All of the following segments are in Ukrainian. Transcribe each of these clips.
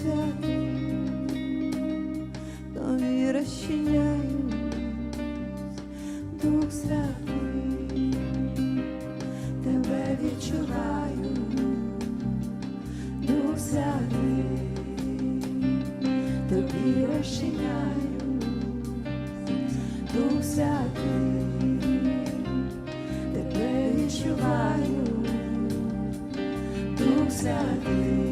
святу, тобі розчиняю, Дух Святий, тебе відчуваю, Дух Святий, тобі розчиняю, Дух Святий, тебе відчуваю, Дух Святий.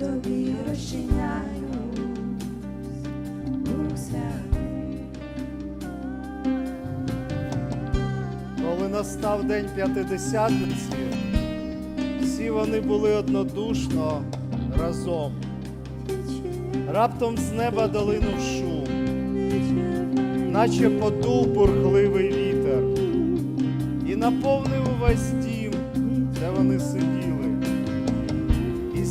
тобі розчиняю, Дух. Коли настав день п'ятидесятниці, всі вони були однодушно разом. Раптом з неба долинув шум, наче подув бурхливий вітер, і наповнив увесь дім, де вони сиділи.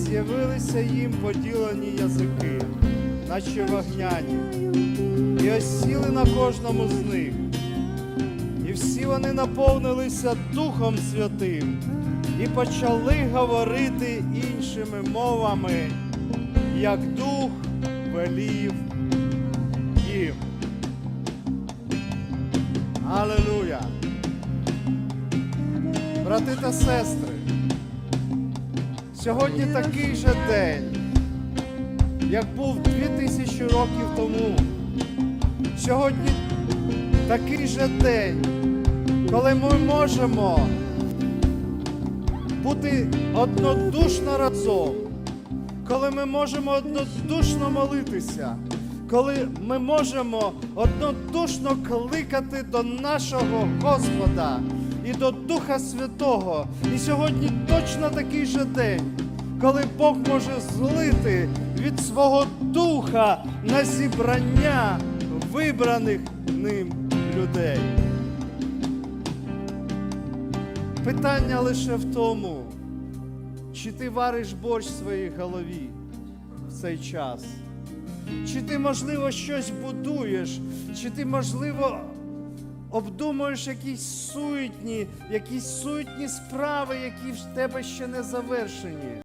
З'явилися їм поділені язики, наче вогняні, і осіли на кожному з них. І всі вони наповнилися Духом Святим і почали говорити іншими мовами, як Дух велів їм. Алелуя! Брати та сестри, сьогодні такий же день, як був дві тисячі років тому. Сьогодні такий же день, коли ми можемо бути однодушно разом, коли ми можемо однодушно молитися, коли ми можемо однодушно кликати до нашого Господа і до Духа Святого. І сьогодні точно такий же день, коли Бог може злити від свого духа на зібрання вибраних ним людей. Питання лише в тому, чи ти вариш борщ в своїй голові в цей час, чи ти, можливо, щось будуєш, чи ти, можливо, обдумуєш якісь суетні, якісь суетні справи, які в тебе ще не завершені.